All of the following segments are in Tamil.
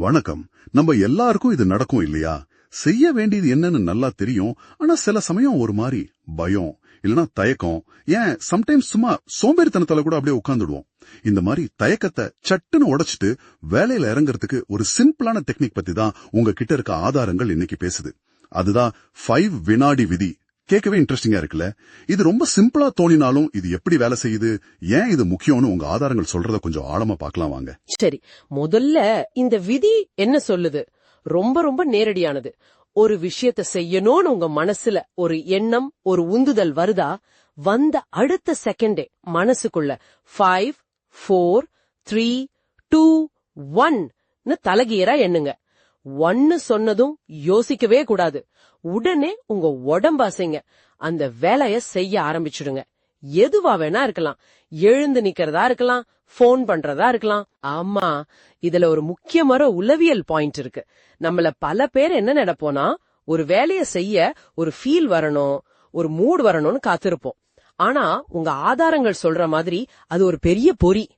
வணக்கம். நம்ம எல்லாருக்கும் இது நடக்கும் இல்லையா? செய்ய வேண்டியது என்னன்னு நல்லா தெரியும். ஆனா சில சமயம் ஒரு மாதிரி பயம் இல்லனா தயக்கம். ஏன்? சம்டைம்ஸ் சும்மா சோம்பேறித்தனத்தால கூட அப்படியே உட்காந்துடுவோம் இந்த மாதிரி தயக்கத்தை சட்டுன்னு உடைச்சிட்டு வேலையில இறங்குறதுக்கு ஒரு சிம்பிளான டெக்னிக் பத்தி தான் உங்ககிட்ட இருக்க ஆதாரங்கள் இன்னைக்கு பேசுது. அதுதான் ஃபைவ் வினாடி விதி. கேட்கவே இன்ட்ரெஸ்டிங்கா இருக்குல்ல? இது ரொம்ப சிம்பிளா தோணினாலும் இது எப்படி வேலை செய்யுது? ஏன் இது முக்கியம்னு உங்க ஆதாரங்கள் சொல்றத கொஞ்சம் ஆழமா பார்க்கலாம் வாங்க. சரி முதல்ல இந்த விதி என்ன சொல்லுது? ரொம்ப ரொம்ப நேரடியானது. ஒரு விஷயத்த செய்யணும்னு உங்க மனசுல ஒரு எண்ணம் ஒரு உந்துதல் வருதா? வந்த அடுத்த செகண்டே மனசுக்குள்ள ஃபைவ் ஃபோர் த்ரீ டூ ஒன்னு தலகீரா எண்ணுங்க. ஒன்னு சொன்னதும் யோசிக்கவே கூடாது. உடனே உங்க உடம்ப அசைங்க. அந்த வேலைய செய்ய ஆரம்பிச்சிடுங்க. எதுவா வேணா இருக்கலாம். எழுந்து நிக்கிறதா இருக்கலாம். ஃபோன் பண்றதா இருக்கலாம். ஆமா இதுல ஒரு முக்கியமான உளவியல் பாயிண்ட் இருக்கு. நம்மள பல பேர் என்ன நினைப்போம்னா ஒரு வேலைய செய்ய ஒரு ஃபீல் வரணும் ஒரு மூட் வரணும்னு காத்திருப்போம். ஆனா உங்க ஆதாரங்கள் சொல்ற மாதிரி அது ஒரு பெரிய பொறி.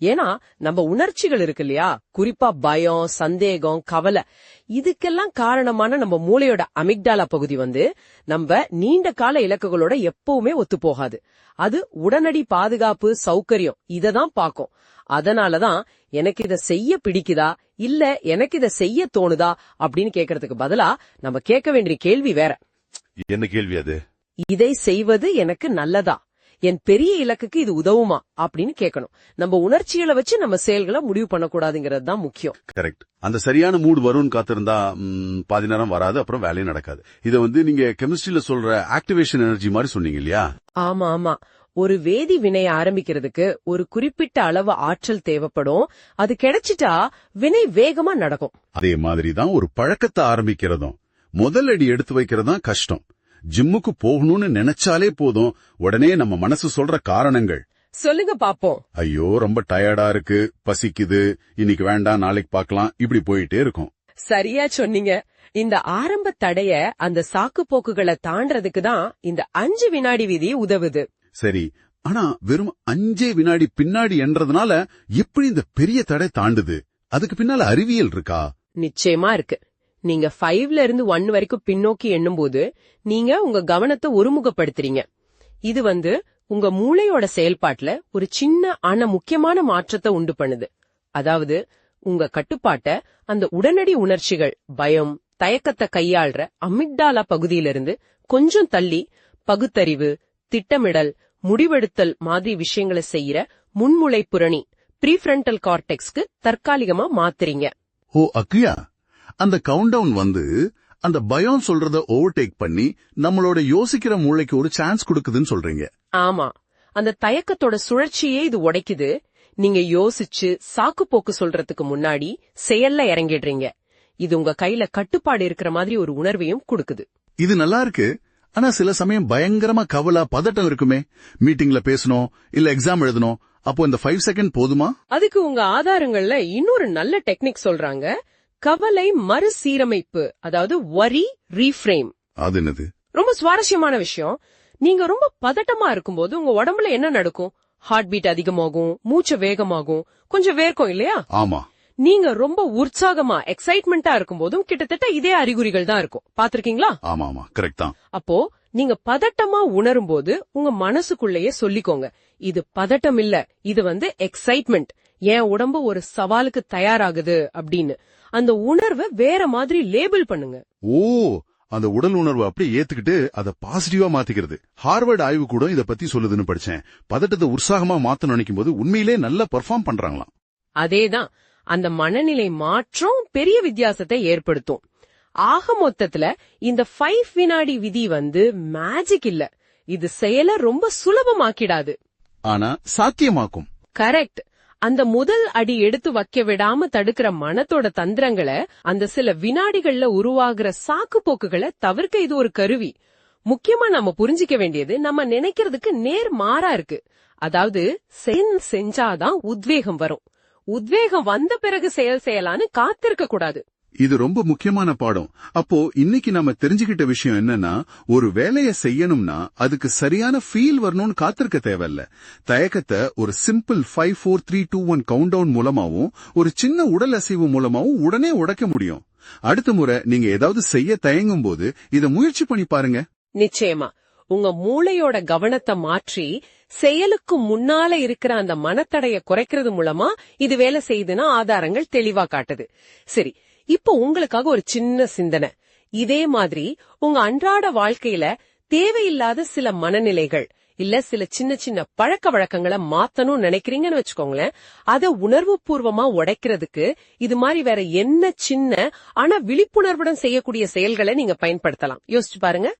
ஏன்னா நம்ம உணர்ச்சிகள் இருக்கு இல்லையா? குறிப்பா பயம் சந்தேகம் கவலை. இதுக்கெல்லாம் காரணமான நம்ம மூளையோட அமிக்டாலா பகுதி வந்து நம்ம நீண்ட கால இலக்குகளோட எப்பவுமே ஒத்து போகாது. அது உடனடி பாதுகாப்பு சௌகரியம். இததான் பாக்கும் அதனாலதான் எனக்கு இத செய்ய பிடிக்குதா? இல்ல எனக்கு இத செய்ய தோணுதா? அப்படின்னு கேக்குறதுக்கு பதிலா நம்ம கேட்க வேண்டிய கேள்வி வேற. என்ன கேள்வி அது? இதை செய்வது எனக்கு நல்லதா? என் பெரிய இலக்குக்கு இது உதவுமா அப்படின்னு கேட்கணும். நம்ம உணர்ச்சிகளை வச்சு நம்ம செயல்களை முடிவு பண்ணக்கூடாதுங்கிறது தான் முக்கியம். கரெக்ட் அந்த சரியான மூடு வரும்னு காத்திருந்தா பாதி நேரம் வராது அப்புறம் வேலையும் நடக்காது. இத வந்து நீங்க கெமிஸ்ட்ரியில சொல்ற ஆக்டிவேஷன் எனர்ஜி மாதிரி சொன்னீங்க இல்லையா? ஆமா ஆமா. ஒரு வேதி வினைய ஆரம்பிக்கிறதுக்கு ஒரு குறிப்பிட்ட அளவு ஆற்றல் தேவைப்படும். அது கிடைச்சிட்டா வினை வேகமா நடக்கும். அதே மாதிரி தான் ஒரு பழக்கத்தை ஆரம்பிக்கிறதும். முதல் அடி எடுத்து வைக்கிறதும் கஷ்டம். ஜிம்முக்கு போகணும்னு நினைச்சாலே போதும். உடனே நம்ம மனசு சொல்ற காரணங்கள். சொல்லுங்க பாப்போம். ஐயோ ரொம்ப டயர்டா இருக்கு பசிக்குது இன்னைக்கு வேண்டாம் நாளைக்கு பார்க்கலாம் இப்படி போயிட்டே இருக்கும். சரியா சொன்னீங்க. இந்த ஆரம்ப தடைய அந்த சாக்கு போக்குகளை தாண்டறதுக்கு தான் இந்த அஞ்சு வினாடி விதி உதவுது. சரி ஆனா வெறும் அஞ்சே வினாடி பின்னாடி என்றதுனால எப்படி இந்த பெரிய தடை தாண்டுது? அதுக்கு பின்னால அறிவியல் இருக்கா? நிச்சயமா இருக்கு. நீங்க ஃபைவ்ல இருந்து ஒன் வரைக்கும் பின்னோக்கி எண்ணும்போது நீங்க உங்க கவனத்தை ஒருமுகப்படுத்துறீங்க. இது வந்து உங்க மூளையோட செயல்பாட்டுல ஒரு சின்ன ஆனா முக்கியமான மாற்றத்தை உண்டு பண்ணுது. அதாவது உங்க கட்டுப்பாட்ட அந்த உடனடி உணர்ச்சிகள் பயம் தயக்கத்தை கையாள்ற அமிக்டாலா பகுதியிலிருந்து கொஞ்சம் தள்ளி பகுத்தறிவு திட்டமிடல் முடிவெடுத்தல் மாதிரி விஷயங்களை செய்யற முன்முளை புரணி ப்ரீஃப்ரண்டல் கார்டெக்ஸ்க்கு தற்காலிகமா மாத்துறீங்க. ஓ அக்கியா அந்த கவுண்டவுன் வந்து அந்த பயம் சொல்றத ஓவர்டேக் பண்ணி நம்மளோட யோசிக்கிற மூளைக்கு ஒரு சான்ஸ் கொடுக்குதுன்னு சொல்றீங்க. ஆமா. அந்த தயக்கத்தோட சுழற்சியே இது உடைக்குது. நீங்க யோசிச்சு சாக்கு போக்கு சொல்றதுக்கு முன்னாடி செயல்ல இறங்கிடுறீங்க. இது உங்க கையில கட்டுப்பாடு இருக்கிற மாதிரி ஒரு உணர்வையும் கொடுக்குது. இது நல்லா இருக்கு. ஆனா சில சமயம் பயங்கரமா கவலை பதட்டம் இருக்குமே. மீட்டிங்ல பேசணும் இல்ல எக்ஸாம் எழுதணும். அப்போ இந்த ஃபைவ் செகண்ட் போதுமா? அதுக்கு உங்க ஆதாரங்கள்ல இன்னொரு நல்ல டெக்னிக் சொல்றாங்க. கவலை மறுசீரமைப்பு அதாவது வரி ரீஃப்ரேம் அது என்னது? ரொம்ப சுவாரஸ்யமான விஷயம். நீங்க ரொம்ப பதட்டமா இருக்கும்போது உங்க உடம்புல என்ன நடக்கும்? ஹார்ட் பீட் அதிகமாகும் மூச்சு வேகமாகும் கொஞ்சம் வேர்க்கும் இல்லையா? ஆமா. நீங்க ரொம்ப உற்சாகமா எக்ஸைட்மெண்டா இருக்கும்போதும் கிட்டத்தட்ட இதே அறிகுறிகள் தான் இருக்கும். பாத்திருக்கீங்களா ஆமா ஆமா. கரெக்ட் தான். அப்போ நீங்க பதட்டமா உணரும் போது உங்க மனசுக்குள்ளேயே சொல்லிக்கோங்க. இது பதட்டம் இல்ல இது வந்து எக்ஸைட்மெண்ட் என் உடம்பு ஒரு சவாலுக்கு தயாராகுது அப்படின்னு. அந்த உணர்வை வேற மாதிரி லேபிள் பண்ணுங்க. ஓ அந்த உடல் உணர்வு அப்படியே ஏத்துக்கிட்டு அதை பாசிட்டிவா மாத்திக்கிறது. ஹார்வர்ட் ஆய்வு கூட இத பத்தி சொல்லுதுன்னு படிச்சேன். பதட்டத்தை உற்சாகமா மாத்த நினைக்கும் போது உண்மையிலே நல்லா பெர்ஃபார்ம் பண்றாங்களாம். அதேதான். அந்த மனநிலை மாற்றம் பெரிய வித்தியாசத்தை ஏற்படுத்தும். ஆக மொத்தத்துல இந்த ஃபைவ் வினாடி விதி வந்து மேஜிக் இல்ல. இது செயல ரொம்ப சுலபமாக்கிடாது. ஆனா சாத்தியமாக்கும். கரெக்ட் அந்த முதல் அடி எடுத்து வைக்க விடாம தடுக்கிற மனத்தோட தந்திரங்களை அந்த சில வினாடிகள்ல உருவாகிற சாக்கு போக்குகளை தவிர்க்க இது ஒரு கருவி. முக்கியமா நம்ம புரிஞ்சிக்க வேண்டியது நம்ம நினைக்கிறதுக்கு நேர் மாறா இருக்கு. அதாவது செயல் செஞ்சாதான் உத்வேகம் வரும். உத்வேகம் வந்த பிறகு செயல் செய்யலான்னு காத்திருக்க கூடாது. இது ரொம்ப முக்கியமான பாடம். அப்போ இன்னைக்கு நாம தெரிஞ்சுக்கிட்ட விஷயம் என்னன்னா ஒரு வேலையை செய்யணும்னா அதுக்கு சரியான ஃபீல் வரணும்னு காத்திருக்க தேவையில்ல. தயக்கத்தை ஒரு simple five four three two one countdown மூலமாவும் ஒரு சின்ன உடல் அசைவு மூலமாவும் உடனே உடைக்க முடியும். அடுத்த முறை நீங்க ஏதாவது செய்ய தயங்கும் போது இத முயற்சி பண்ணி பாருங்க. நிச்சயமா. உங்க மூளையோட கவனத்தை மாற்றி செயலுக்கு முன்னால இருக்கிற அந்த மனத்தடைய குறைக்கிறது மூலமா இது வேலை செய்யுதுன்னா ஆதாரங்கள் தெளிவா காட்டுது. சரி இப்போ உங்களுக்காக ஒரு சின்ன சிந்தனை. இதே மாதிரி உங்க அன்றாட வாழ்க்கையில தேவையில்லாத சில மனநிலைகள் இல்ல சில சின்ன சின்ன பழக்க வழக்கங்களை மாத்தணும்னு நினைக்கிறீங்கன்னு வச்சுக்கோங்களேன். அத உணர்வு பூர்வமா உடைக்கிறதுக்கு இது மாதிரி வேற என்ன சின்ன ஆனா விழிப்புணர்வுடன் செய்யக்கூடிய செயல்களை நீங்க பயன்படுத்தலாம். யோசிச்சு பாருங்க.